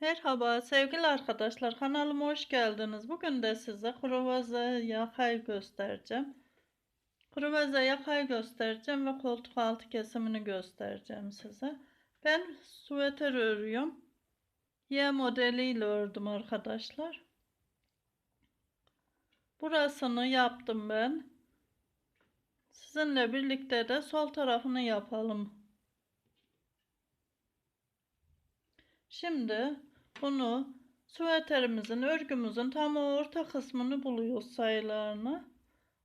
Merhaba sevgili arkadaşlar kanalıma hoş geldiniz. Bugün de size kruvaze yakayı göstereceğim. Kruvaze yakayı göstereceğim ve koltuk altı kesimini göstereceğim size. Ben süveter örüyorum. Y modeliyle ördüm arkadaşlar. Burasını yaptım ben. Sizinle birlikte de sol tarafını yapalım. Şimdi bunu süveterimizin, örgümüzün tam orta kısmını buluyoruz sayılarını.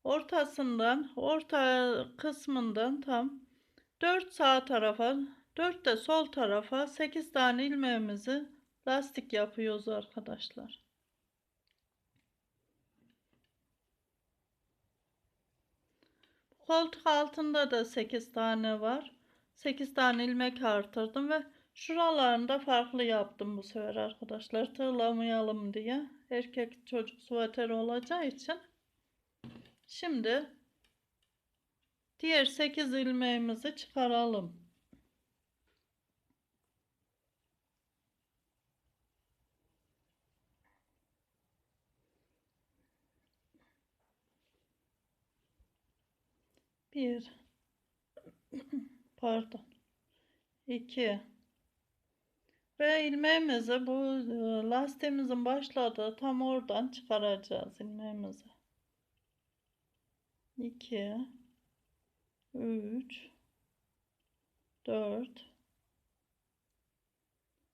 Ortasından, orta kısmından tam 4 sağ tarafa, 4 de sol tarafa 8 tane ilmeğimizi lastik yapıyoruz arkadaşlar. Koltuk altında da 8 tane var. 8 tane ilmek artırdım ve şuralarında farklı yaptım bu sefer arkadaşlar. Tığlamayalım diye. Erkek çocuk süveter olacağı için. Şimdi diğer 8 ilmeğimizi çıkaralım. Bir pardon iki ve ilmeğimizi bu e, lastiğimizin başladığı tam oradan çıkaracağız ilmeğimizi. 2 3 4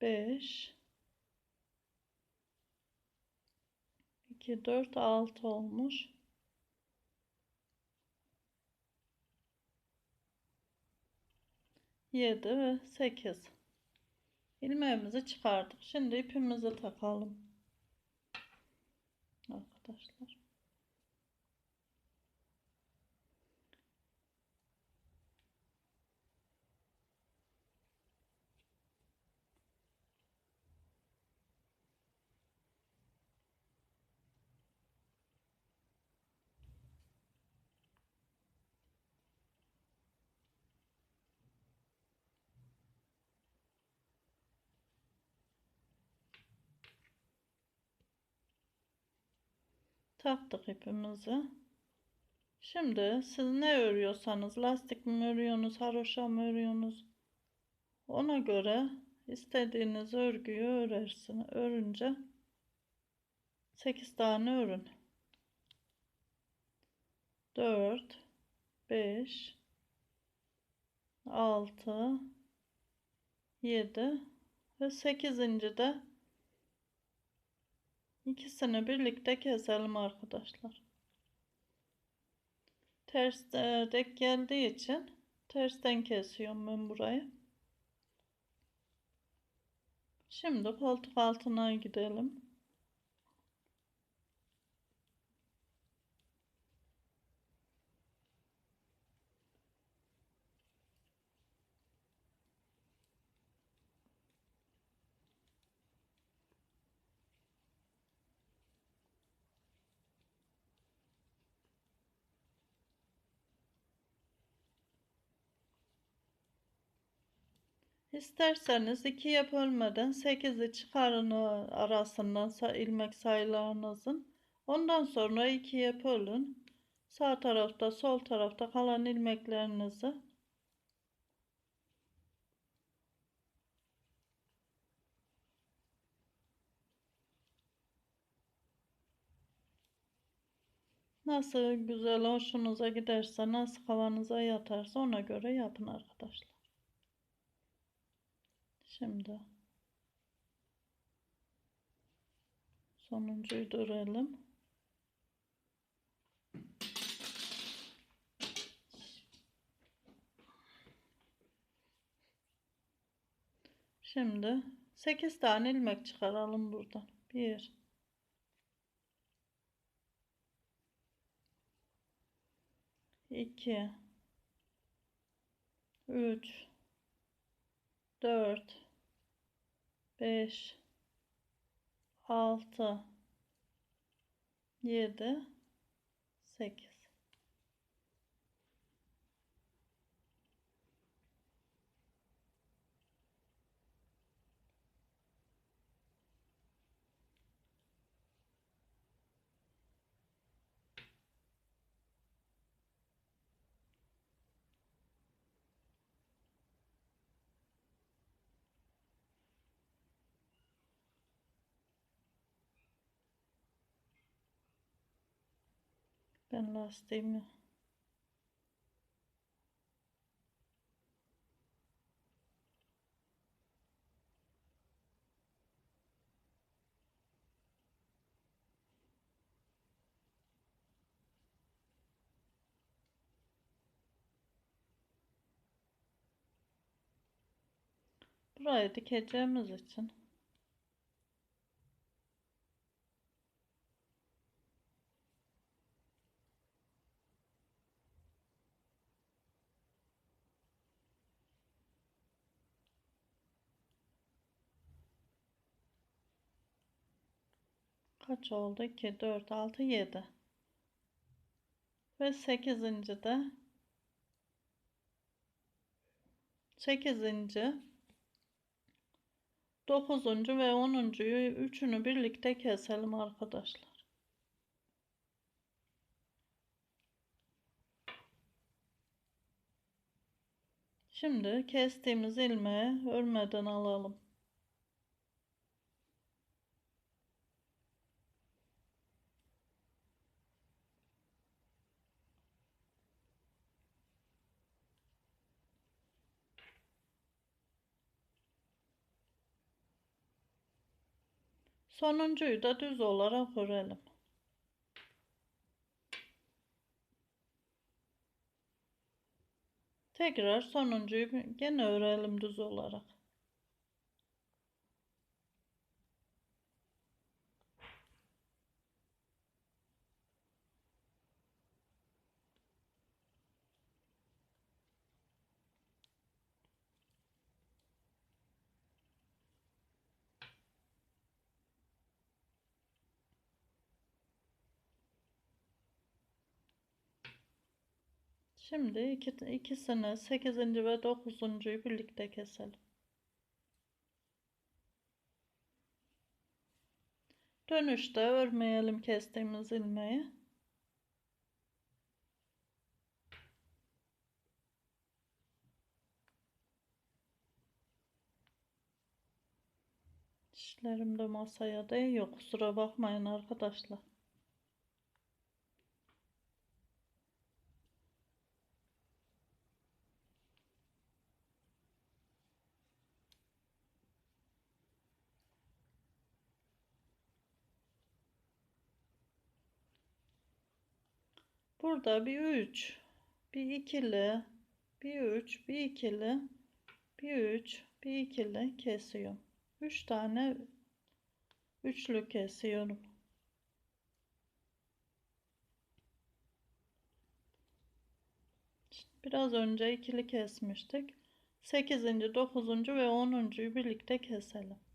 5 2 4 6 olmuş. 7 ve 8 ilmeğimizi çıkardık. Şimdi ipimizi takalım. Arkadaşlar. Taktık ipimizi. Şimdi siz ne örüyorsanız lastik mi örüyorsunuz, haroşa mı örüyorsunuz? Ona göre istediğiniz örgüyü örersin. Örünce 8 tane örün. 4 5 6 7 ve 8. de İkisini birlikte keselim arkadaşlar. Ters dek geldiği için tersten kesiyorum ben burayı. Şimdi koltuk altına gidelim. İsterseniz ikiye bölmeden 8'i çıkarın arasından ilmek sayılarınızın. Ondan sonra ikiye bölün. Sağ tarafta sol tarafta kalan ilmeklerinizi Nasıl güzel hoşunuza giderse, nasıl kafanıza yatarsa ona göre yapın arkadaşlar. Şimdi? Sonuncuyu dörelim. Şimdi 8 tane ilmek çıkaralım buradan. 1 2 3 4 5 6 7 8 Ben lastiğimi buraya dikeceğimiz için kaç oldu? 2, 4, 6, 7 ve 8. de 8. 9. ve 10.yu üçünü birlikte keselim arkadaşlar. Şimdi kestiğimiz ilmeği örmeden alalım. Sonuncuyu da düz olarak örelim. Tekrar sonuncuyu gene örelim düz olarak. Şimdi iki, ikisini 8. ve 9.'yu birlikte keselim. Dönüşte örmeyelim kestiğimiz ilmeği. Dişlerim de masaya değiyor. Kusura bakmayın arkadaşlar. Burada bir 3, bir ikili, bir 3, bir ikili, bir 3, bir ikili kesiyorum. 3 tane üçlü kesiyorum. Biraz önce ikili kesmiştik. 8. 9. ve 10.yu birlikte keselim.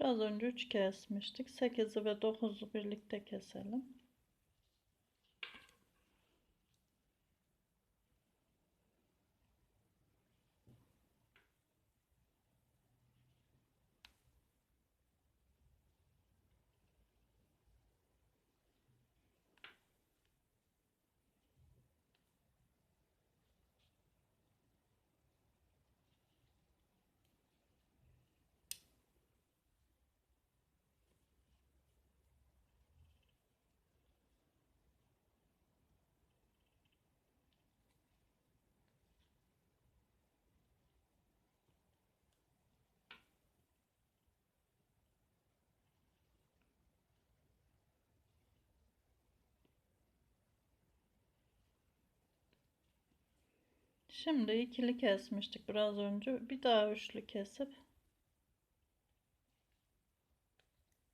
Biraz önce 3 kesmiştik. 8'i ve 9'u birlikte keselim. Şimdi ikili kesmiştik biraz önce. Bir daha üçlü kesip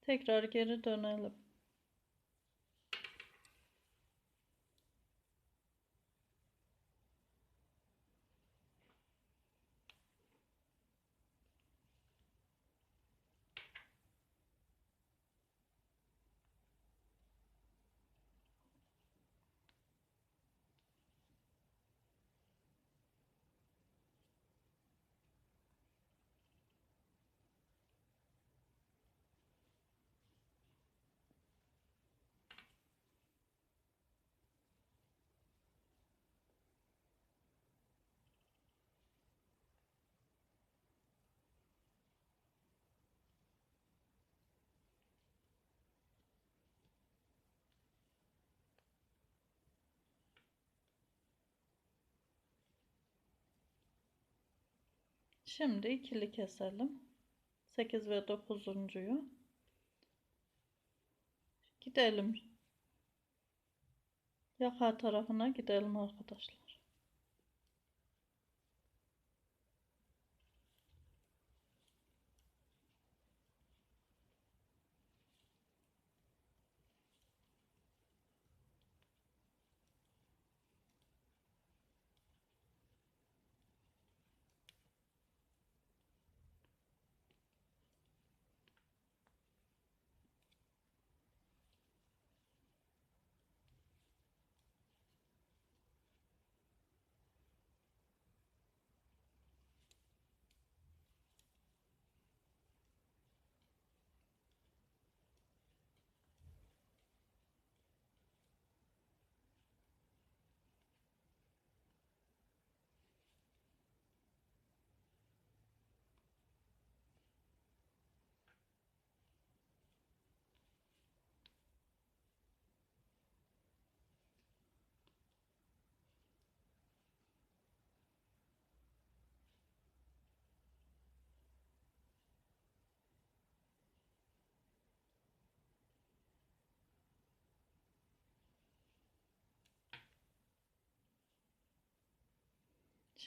tekrar geri dönelim. Şimdi ikili keselim. 8 ve 9'uncuyu. Gidelim. Yaka tarafına gidelim arkadaşlar.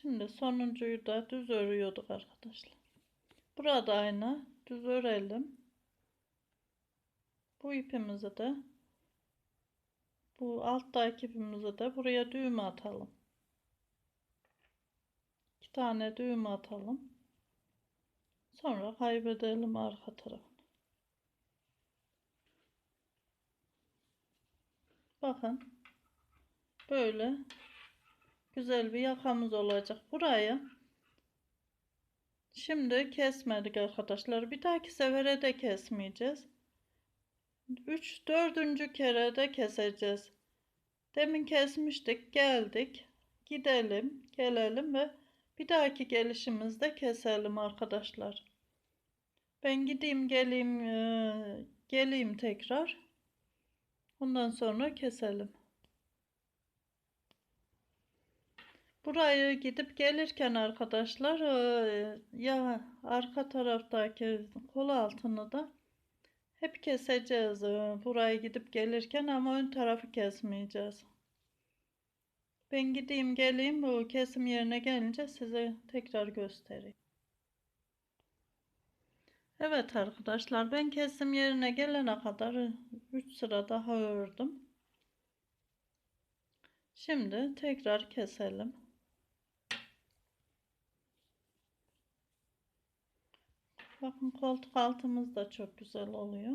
Şimdi sonuncuyu da düz örüyorduk arkadaşlar. Burada aynı düz örelim. Bu ipimizi de bu alttaki ipimizi de buraya düğüm atalım. İki tane düğüm atalım. Sonra kaybedelim arka tarafını. Bakın böyle güzel bir yakamız olacak. Burayı şimdi kesmedik arkadaşlar. Bir dahaki sefere de kesmeyeceğiz. 3 4. kere de keseceğiz. Demin kesmiştik, geldik. Gidelim, gelelim ve bir dahaki gelişimizde keselim arkadaşlar. Ben gideyim, geleyim, geleyim tekrar. Ondan sonra keselim. Burayı gidip gelirken arkadaşlar e, ya arka taraftaki kol altını da hep keseceğiz. e, Burayı gidip gelirken ama ön tarafı kesmeyeceğiz. Ben gideyim geleyim bu kesim yerine gelince size tekrar göstereyim. Evet arkadaşlar ben kesim yerine gelene kadar 3 sıra daha ördüm. Şimdi tekrar keselim. Bakın koltuk altımız da çok güzel oluyor.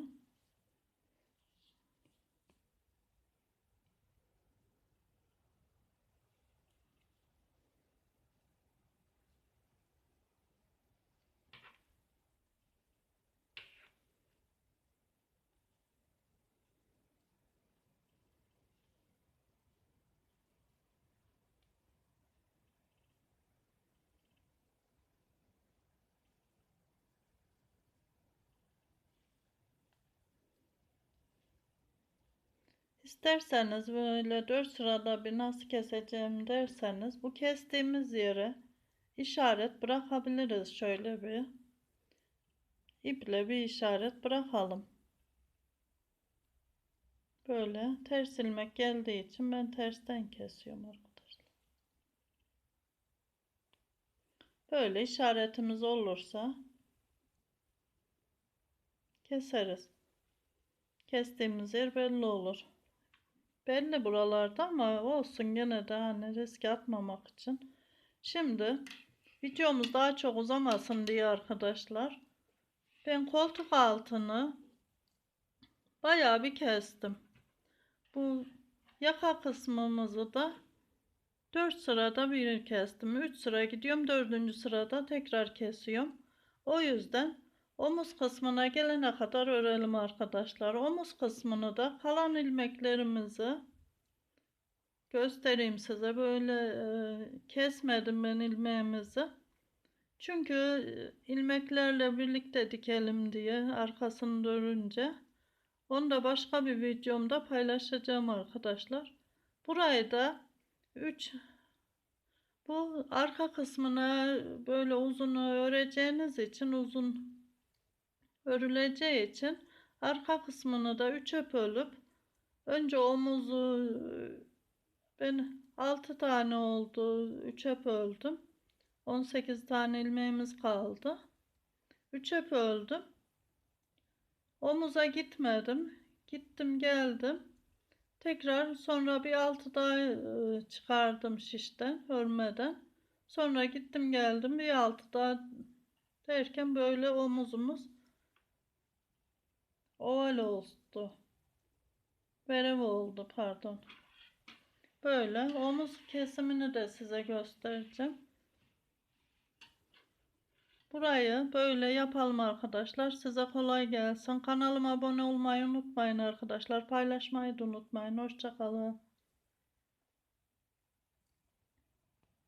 İsterseniz böyle 4 sırada bir nasıl keseceğim derseniz bu kestiğimiz yere işaret bırakabiliriz. Şöyle bir iple bir işaret bırakalım. Böyle ters ilmek geldiği için ben tersten kesiyorum arkadaşlar. böyle işaretimiz olursa keseriz. Kestiğimiz yer belli olur. Belli buralarda ama olsun gene de hani risk atmamak için. Şimdi videomuz daha çok uzamasın diye arkadaşlar. Ben koltuk altını bayağı bir kestim. Bu yaka kısmımızı da 4 sırada bir kestim. 3 sıra gidiyorum. 4. sırada tekrar kesiyorum. O yüzden omuz kısmına gelene kadar örelim arkadaşlar. Omuz kısmını da kalan ilmeklerimizi göstereyim size. Böyle e, kesmedim ben ilmeğimizi. Çünkü e, ilmeklerle birlikte dikelim diye arkasını dönünce. Onu da başka bir videomda paylaşacağım arkadaşlar. Burayı da 3 bu arka kısmına böyle uzun öreceğiniz için uzun örüleceği için arka kısmını da 3'e bölüp önce omuzu ben 6 tane oldu 3'e böldüm 18 tane ilmeğimiz kaldı. 3'e böldüm omuza gitmedim. Gittim geldim. Tekrar sonra bir altı daha e, çıkardım şişten örmeden. Sonra gittim geldim. Bir altı daha derken böyle omuzumuz oval oldu. Verev oldu pardon. Böyle omuz kesimini de size göstereceğim. Burayı böyle yapalım arkadaşlar. Size kolay gelsin. Kanalıma abone olmayı unutmayın arkadaşlar. Paylaşmayı da unutmayın. Hoşçakalın.